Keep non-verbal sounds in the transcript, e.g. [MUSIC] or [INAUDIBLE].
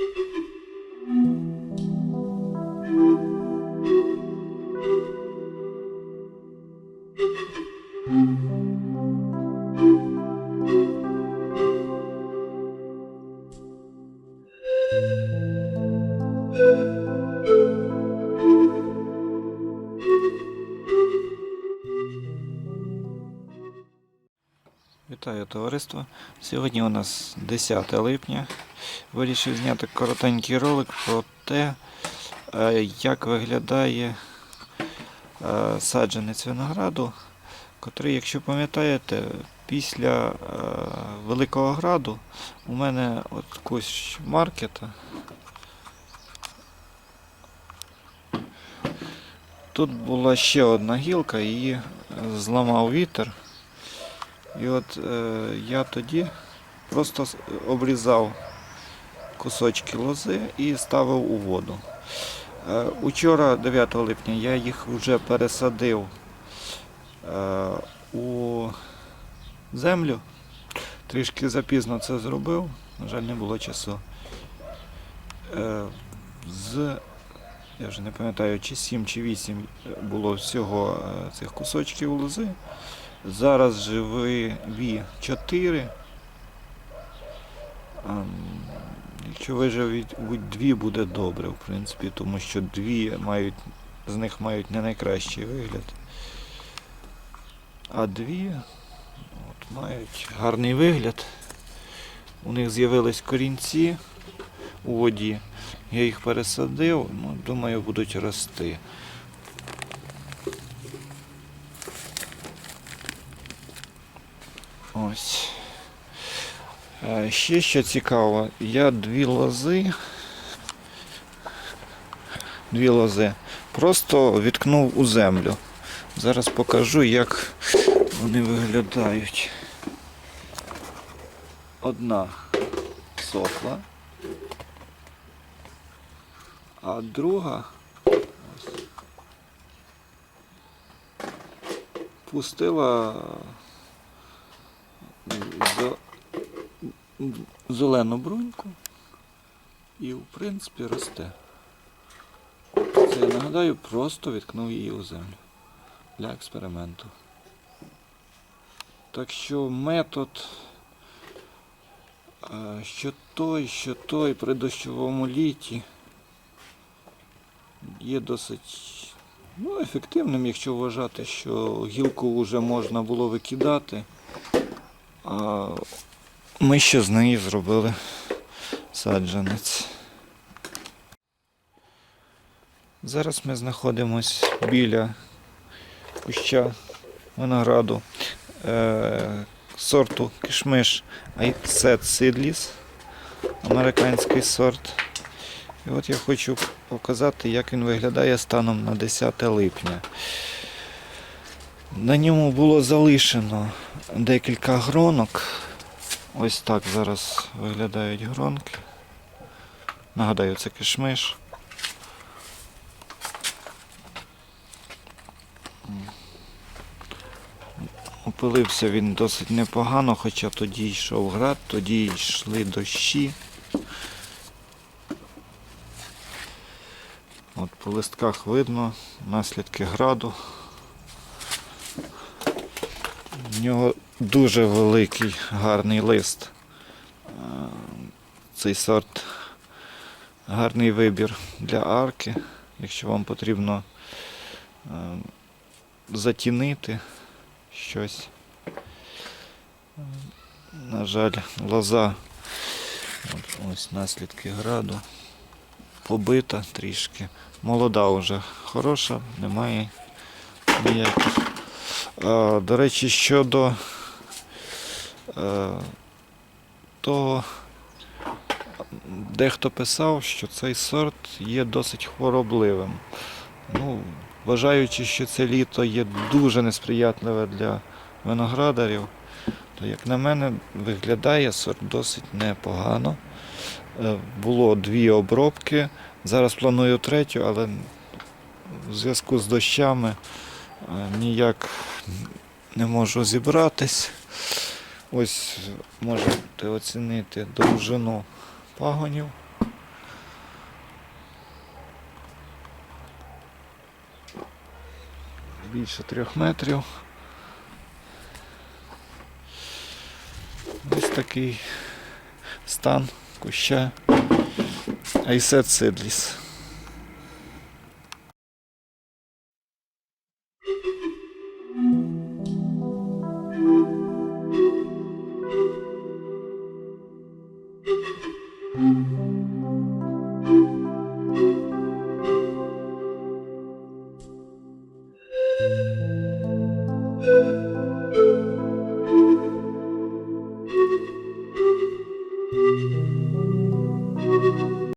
Thank [LAUGHS] you. Вітаю товариство. Сьогодні у нас 10 липня. Вирішив зняти коротенький ролик про те, е, як виглядає е, саджанець винограду, котрий, якщо пам'ятаєте, після е, Великого Граду у мене от кущ маркета. Тут була ще одна гілка, її зламав вітер. І от е, я тоді просто обрізав кусочки лози і ставив у воду. Е, учора, 9 липня, я їх вже пересадив е, у землю. Трішки запізно це зробив, на жаль, не було часу. Е, з, я вже не пам'ятаю, чи 7 чи 8 було всього е, цих кусочків лози. Зараз живі 4. Ем, Якщо виживуть дві, буде добре, в принципі, тому що дві мають, з них мають не найкращий вигляд. А дві от, мають гарний вигляд. У них з'явились корінці у воді. Я їх пересадив, ну, думаю, будуть рости. Ось. Е, Ще що цікаво, я дві лози. Дві лози просто відкнув у землю. Зараз покажу, як вони виглядають. Одна сохла, а друга пустила зелену бруньку і, в принципі, росте. Це я нагадаю, просто відкнув її у землю для експерименту. Так що метод, що той, що той при дощовому літі є досить ну, ефективним, якщо вважати, що гілку вже можна було викидати. А ми ще з неї зробили саджанець. Зараз ми знаходимось біля куща винограду е, сорту кишмиш Айсет Сидліс, американський сорт. І от я хочу показати, як він виглядає станом на 10 липня. На ньому було залишено декілька гронок. Ось так зараз виглядають гронки. Нагадаю, це кишмиш. Опилився він досить непогано, хоча тоді йшов град, тоді йшли дощі. От по листках видно наслідки граду. У нього дуже великий гарний лист. Е, Цей сорт гарний вибір для арки, якщо вам потрібно е, затінити щось. Е, На жаль, лоза, ось наслідки граду, побита трішки. Молода вже хороша, немає ніяких. До речі, щодо е, того, дехто писав, що цей сорт є досить хворобливим. Ну, вважаючи, що це літо є дуже несприятливе для виноградарів, то, як на мене, виглядає сорт досить непогано. Е, Було дві обробки. Зараз планую третю, але в зв'язку з дощами Е, ніяк не можу зібратись. Ось можете оцінити довжину пагонів. Більше трьох метрів. Ось такий стан куща Айсет сидліс.